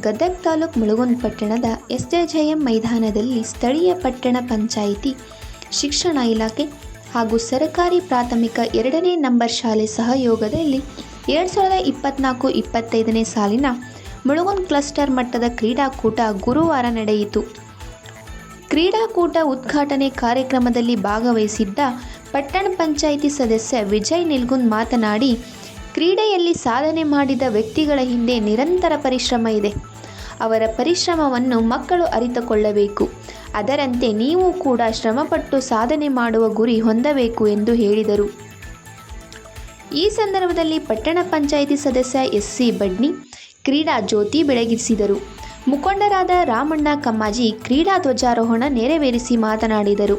ಗದಗ ತಾಲೂಕು ಮುಳುಗುಂದ್ ಪಟ್ಟಣದ S J ಮೈದಾನದಲ್ಲಿ ಸ್ಥಳೀಯ ಪಟ್ಟಣ ಪಂಚಾಯಿತಿ, ಶಿಕ್ಷಣ ಇಲಾಖೆ ಹಾಗೂ ಸರಕಾರಿ ಪ್ರಾಥಮಿಕ ಎರಡನೇ ನಂಬರ್ ಶಾಲೆ ಸಹಯೋಗದಲ್ಲಿ ಎರಡು ಸಾವಿರದ ಇಪ್ಪತ್ತ್ನಾಲ್ಕು ಇಪ್ಪತ್ತೈದನೇ ಸಾಲಿನ ಮುಳುಗುಂದ್ ಕ್ಲಸ್ಟರ್ ಮಟ್ಟದ ಕ್ರೀಡಾಕೂಟ ಗುರುವಾರ ನಡೆಯಿತು. ಕ್ರೀಡಾಕೂಟ ಉದ್ಘಾಟನೆ ಕಾರ್ಯಕ್ರಮದಲ್ಲಿ ಭಾಗವಹಿಸಿದ್ದ ಪಟ್ಟಣ ಪಂಚಾಯಿತಿ ಸದಸ್ಯ ವಿಜಯ್ ನಿಲ್ಗುಂದ್ ಮಾತನಾಡಿ ಕ್ರೀಡೆಯಲ್ಲಿ ಸಾಧನೆ ಮಾಡಿದ ವ್ಯಕ್ತಿಗಳ ಹಿಂದೆ ನಿರಂತರ ಪರಿಶ್ರಮ ಇದೆ. ಅವರ ಪರಿಶ್ರಮವನ್ನು ಮಕ್ಕಳು ಅರಿತುಕೊಳ್ಳಬೇಕು. ಅದರಂತೆ ನೀವು ಕೂಡ ಶ್ರಮಪಟ್ಟು ಸಾಧನೆ ಮಾಡುವ ಗುರಿ ಹೊಂದಬೇಕು ಎಂದು ಹೇಳಿದರು. ಈ ಸಂದರ್ಭದಲ್ಲಿ ಪಟ್ಟಣ ಪಂಚಾಯಿತಿ ಸದಸ್ಯ ಎಸ್ ಸಿ ಬಡ್ನಿ, ಕ್ರೀಡಾ ಜ್ಯೋತಿ ಬೆಳಗಿಸಿದರು. ಮುಖಂಡರಾದ ರಾಮಣ್ಣ ಕಮ್ಮಾಜಿ ಕ್ರೀಡಾ ಧ್ವಜಾರೋಹಣ ನೆರವೇರಿಸಿ ಮಾತನಾಡಿದರು.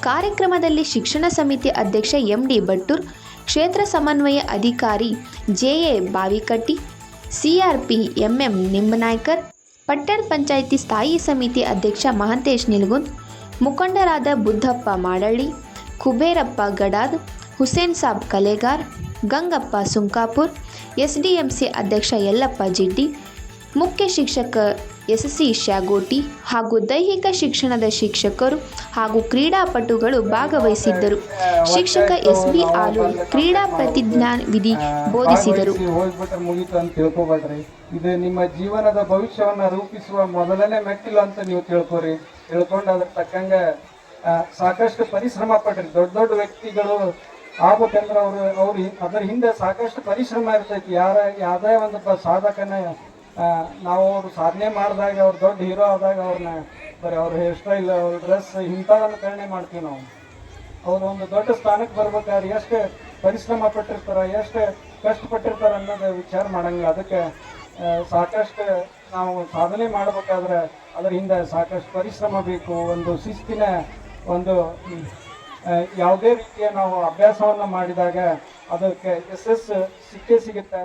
ಕಾರ್ಯಕ್ರಮದಲ್ಲಿ ಶಿಕ್ಷಣ ಸಮಿತಿ ಅಧ್ಯಕ್ಷ ಎಂ ಡಿ ಭಟ್ಟೂರ್ ಕ್ಷೇತ್ರ ಸಮನ್ವಯ ಅಧಿಕಾರಿ J A Bavikatti, CRP M M Nimbanaykar, ಪಟ್ಟಣ ಪಂಚಾಯಿತಿ ಸ್ಥಾಯಿ ಸಮಿತಿ ಅಧ್ಯಕ್ಷ ಮಹಂತೇಶ್ ನಿಲ್ಗುಂದ್, ಮುಖಂಡರಾದ ಬುದ್ಧಪ್ಪ ಮಾಡಳ್ಳಿ, ಕುಬೇರಪ್ಪ ಗಡಾದ್, ಹುಸೇನ್ ಸಾಬ್ ಕಲೆಗಾರ್, ಗಂಗಪ್ಪ ಸುಂಕಾಪುರ್, ಎಸ್ಡಿಎಂಸಿ ಅಧ್ಯಕ್ಷ ಯಲ್ಲಪ್ಪ ಜಿಡ್ಡಿ, ಮುಖ್ಯ ಶಿಕ್ಷಕ ಎಸ್ ಸಿ ಶ್ಯಾಗೋಟಿ ಹಾಗೂ ದೈಹಿಕ ಶಿಕ್ಷಣದ ಶಿಕ್ಷಕರು ಹಾಗೂ ಕ್ರೀಡಾಪಟುಗಳು ಭಾಗವಹಿಸಿದ್ದರು. ಶಿಕ್ಷಕ ಎಸ್ ಬಿ ಆಲೂರ್ ಕ್ರೀಡಾ ಪ್ರತಿಜ್ಞಾ ವಿಧಿ ಬೋಧಿಸಿದರು ಇದು ನಿಮ್ಮ ಜೀವನದ ಭವಿಷ್ಯವನ್ನು ರೂಪಿಸುವ ಮೊದಲನೇ ಮೆಟ್ಟಿಲು ಅಂತ ನೀವು ತಿಳ್ಕೊರಿ. ತಿಳ್ಕೊಂಡು ಅದ್ರ ತಕ್ಕಂಗ ಸಾಕಷ್ಟು ಪರಿಶ್ರಮ ಪಡ್ರಿ. ದೊಡ್ಡ ದೊಡ್ಡ ವ್ಯಕ್ತಿಗಳು ಆಗ್ಬೇಕಂದ್ರೆ ಅವರು ಅವ್ರ ಅದ್ರ ಹಿಂದೆ ಸಾಕಷ್ಟು ಪರಿಶ್ರಮ ಇರ್ತೈತಿ. ಯಾರ ಯಾವ್ದೇ ಒಂದು ಸಾಧಕನ ನಾವು ಅವ್ರು ಸಾಧನೆ ಮಾಡಿದಾಗ ಅವ್ರು ದೊಡ್ಡ ಹೀರೋ ಆದಾಗ ಅವ್ರನ್ನ ಬರೀ ಅವ್ರ ಹೇರ್ ಸ್ಟೈಲ್ ಅವ್ರ ಡ್ರೆಸ್ ಇಂಥದನ್ನು ಕರ್ಣೆ ಮಾಡ್ತೀವಿ ನಾವು. ಅವ್ರು ಒಂದು ದೊಡ್ಡ ಸ್ಥಾನಕ್ಕೆ ಬರ್ಬೇಕಾದ್ರೆ ಎಷ್ಟು ಪರಿಶ್ರಮ ಪಟ್ಟಿರ್ತಾರೆ, ಎಷ್ಟು ಕಷ್ಟಪಟ್ಟಿರ್ತಾರೆ ಅನ್ನೋದು ವಿಚಾರ ಮಾಡಂಗಿಲ್ಲ. ಅದಕ್ಕೆ ಸಾಕಷ್ಟು ನಾವು ಸಾಧನೆ ಮಾಡಬೇಕಾದ್ರೆ ಅದ್ರ ಹಿಂದೆ ಸಾಕಷ್ಟು ಪರಿಶ್ರಮ ಬೇಕು. ಒಂದು ಶಿಸ್ತಿನ, ಒಂದು ಯಾವುದೇ ರೀತಿಯ ನಾವು ಅಭ್ಯಾಸವನ್ನು ಮಾಡಿದಾಗ ಅದಕ್ಕೆ ಯಶಸ್ಸು ಸಿಕ್ಕೇ ಸಿಗುತ್ತೆ.